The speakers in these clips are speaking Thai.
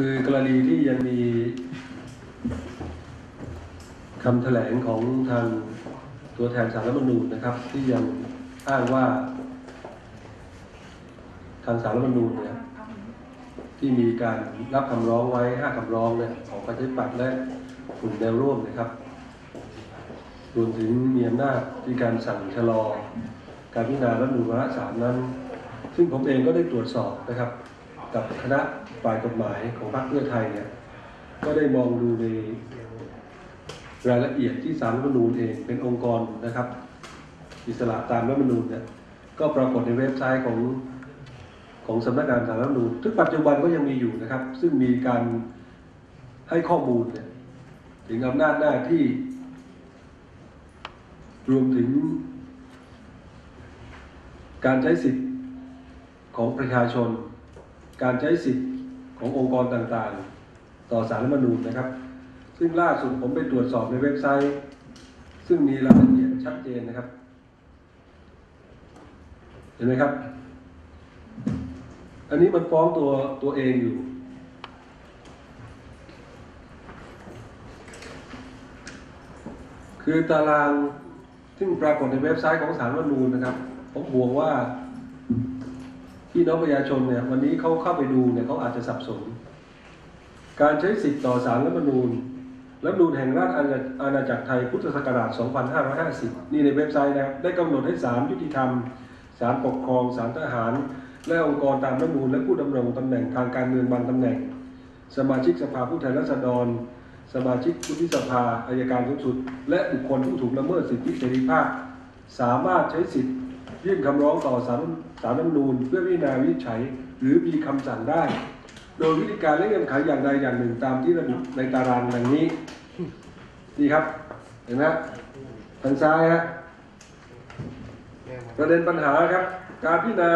คือกรณีที่ยังมีคำแถลงของทางตัวแทนสารรัฐมนูญนะครับ ที่ยังอ้างว่า ทางสารรัฐมนูญเนี่ยที่มีการรับคำร้องไว้ห้าคำร้องเนี่ยของประชาธิปัตย์และกลุ่มแนวร่วมนะครับรวมถึงมีอำนาจที่การสั่งชะลอ การพิจารณารัฐมนูญวาระสามนั้น ซึ่งผมเองก็ได้ตรวจสอบนะครับ กับคณะฝ่ายกฎหมายของพรรคเพื่อไทยเนี่ยก็ได้มองดูในรายละเอียดที่สารรัฐมนูญเองเป็นองค์กรนะครับ อิสระตามรัฐมนูญเนี่ยก็ปรากฏในเว็บไซต์ของของสำนักงานสารรัฐมนูญซึ่งปัจจุบันก็ยังมีอยู่นะครับ ซึ่งมีการให้ข้อมูลเนี่ยถึงอำนาจหน้าที่ รวมถึง การใช้สิทธิ์ของประชาชน การใช้สิทธิ์ขององค์กรต่างๆ ต่อสารรัฐมนูญนะครับ ซึ่งล่าสุดผมไปตรวจสอบในเว็บไซต์ ซึ่งมีรายละเอียดชัดเจนนะครับ เห็นไหมครับ อันนี้มันฟ้องตัวตัวเองอยู่ คือตารางซึ่งปรากฏในเว็บไซต์ของสารรัฐธรรมนูญนะครับ ผมห่วงว่า พี่น้องประชาชนเนี่ยวันนี้เขาเข้าไปดูเนี่ยเขาอาจจะสับสน การใช้สิทธิ์ต่อสารรัฐมนูญรัฐมนูญแห่งราชอาณาจักรไทยพุทธศักราช 2550 นี่ในเว็บไซต์นะครับได้กำหนดให้ศาลยุติธรรมศาลปกครองศาลทหาร และองค์กรตามรัฐมนูญและผู้ดำรงตำแหน่งทางการเมืองบางตำแหน่ง สมาชิกสภาผู้แทนราษฎร สมาชิกวุฒิสภาอายการสูงสุด และบุคคลผู้ถูกละเมิดสิทธิเสรีภาพ สามารถใช้สิทธิ ยื่นคำร้องต่อศาลศาลรัฐธรรมนูญเพื่อพิจารณาวินิจฉัย หรือมีคำสั่งได้ โดยวิธีการและเงื่อนไขอย่างใดอย่างหนึ่งตามที่ระบุในตารางดังนี้นี่ครับ เห็นไหมทางซ้ายฮะประเด็นปัญหาครับ การพิจารณา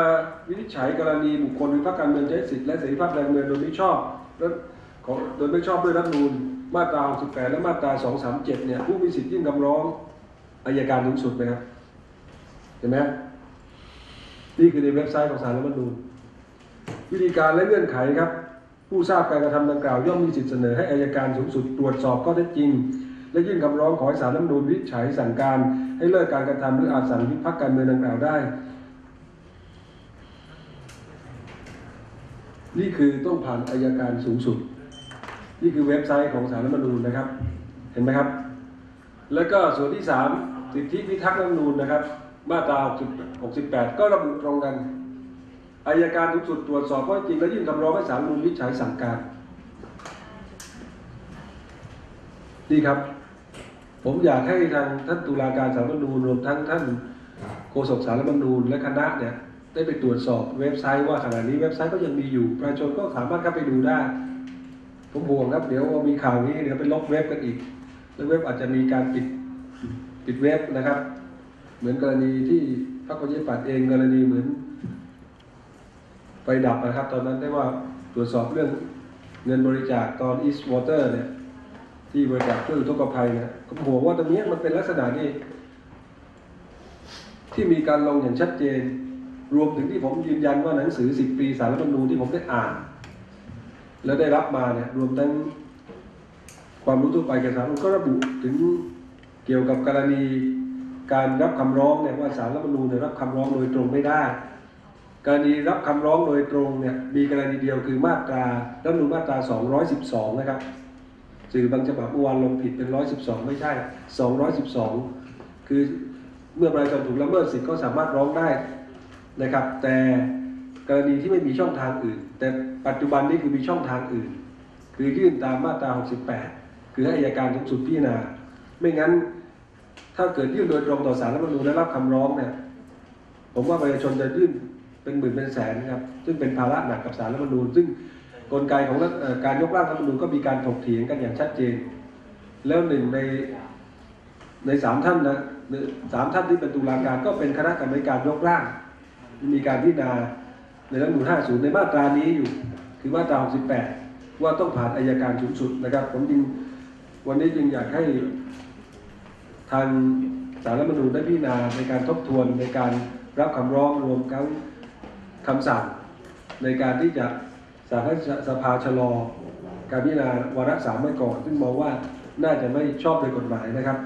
วินิจฉัยกรณีบุคคลหรือพรรคการเมืองใช้สิทธิและเสรีภาพแรงเมืองโดยไม่ชอบและของโดยไม่ชอบด้วยรัฐธรรมนูญมาตรา 68 และมาตรา 237 เนี่ยผู้มีสิทธิ์ยื่นคำร้องอายการสูงสุดนะครับ เห็นไหมนี่คือในเว็บไซต์ของสารรัฐธรรมนูญวิธีการและเงื่อนไขครับ ผู้ทราบการกระทำดังกล่าว ย่อมมีสิทธิเสนอให้อายการสูงสุดตรวจสอบข้อเท็จจริง และยื่นคำร้องขอให้ศาลรัฐธรรมนูญวิจัยสั่งการ ให้เลิกการกระทำหรืออาจสั่งยุบพักการเมืองดังกล่าวได้ นี่คือต้องผ่านอายการสูงสุด นี่คือเว็บไซต์ของสารรัฐธรรมนูญนะครับ เห็นไหมครับ แล้วก็ส่วนที่สามสิทธิพิทักษ์รัฐธรรมนูญนะครับ มาตรา 68 ก็ระบุตรงกันอายการสูงสุดตรวจสอบข้อจริงและยื่นคำร้องให้ศาลรัฐธรรมนูญวิจัยสั่งการนี่ครับ ผมอยากให้ทางท่านตุลาการสารรัฐธรรมนูญรวมทั้งท่านโฆษกสารรัฐธรรมนูญและคณะเนี่ยได้ไปตรวจสอบเว็บไซต์ว่าขณะนี้เว็บไซต์ก็ยังมีอยู่ ประชาชนก็สามารถเข้าไปดูได้ ผมห่วงครับเดี๋ยวมีข่าวนี้เดี๋ยวไปลบเว็บกันอีก แล้วเว็บอาจจะมีการปิดปิดเว็บนะครับ เหมือนกรณีที่พรรคประชาธิปัตย์เองกรณีเหมือนไฟดับนะครับ ตอนนั้นได้ว่าตรวจสอบเรื่องเงินบริจาคตอน East Water เนี่ย ที่บริจาคช่วยอุทกภัยนี่ยผมห่วว่าตรงนี้มันเป็นลักษณะที่ที่มีการลงอย่างชัดเจน รวมถึงที่ผมยืนยันว่าหนังสือ 10 ปีสารรัฐธรรมนูญที่ผมได้อ่าน แล้วได้รับมาเนี่ย รวมทั้งความรู้ทั่วไปแก่สารรัฐธรรมนูญก็ระบุถึงเกี่ยวกับกรณี การรับคำร้องเนี่ยว่าสารรัฐมนูญเนี่ยรับคำร้องโดยตรงไม่ได้ กรณีรับคำร้องโดยตรงเนี่ยมีกรณีเดียวคือมาตรารัฐมนูญมาตรา 212 นะครับ สื่อบางฉบับเมื่อวานลงผิดเป็น 112 ไม่ใช่ 212 คือเมื่อประชาชนถูกละเมิดสิทธิ์ก็สามารถร้องได้นะครับ แต่กรณีที่ไม่มีช่องทางอื่น แต่ปัจจุบันนี้คือมีช่องทางอื่น คือยื่นตามมาตรา 68 คือให้อัยการสูงสุดพิจารณาไม่งั้น ถ้าเกิดยื่นโดยตรงต่อสารรัฐธรรมนูญและรับคำร้องเนี่ยผมว่าประชาชนจะยื่นเป็นหมื่นเป็นแสนครับซึ่งเป็นภาระหนักกับสารรัฐธรรมนูญซึ่งกลไกของการยกร่างรัฐธรรมนูญก็มีการถกเถียงกันอย่างชัดเจน แล้วหนึ่งในในสามท่านนะสามท่านที่เป็นตุลาการก็เป็นคณะกรรมการยกร่าง มีการพิจารณาในรัฐมนูญ50 ในมาตรานี้อยู่ คือมาตรา 68 ว่าต้องผ่านอายการสูงสุดนะครับ ผมจึงวันนี้จึงอยากให้ ทางสารรัฐมนูญได้พิจารณาในการทบทวนในการรับคำร้องรวมทั้งคำสั่ง ในการที่จะสารสภาชะลอ การพิจารณาวาระสามไว้ก่อน ซึ่งมองว่าน่าจะไม่ชอบโดยกฎหมายนะครับ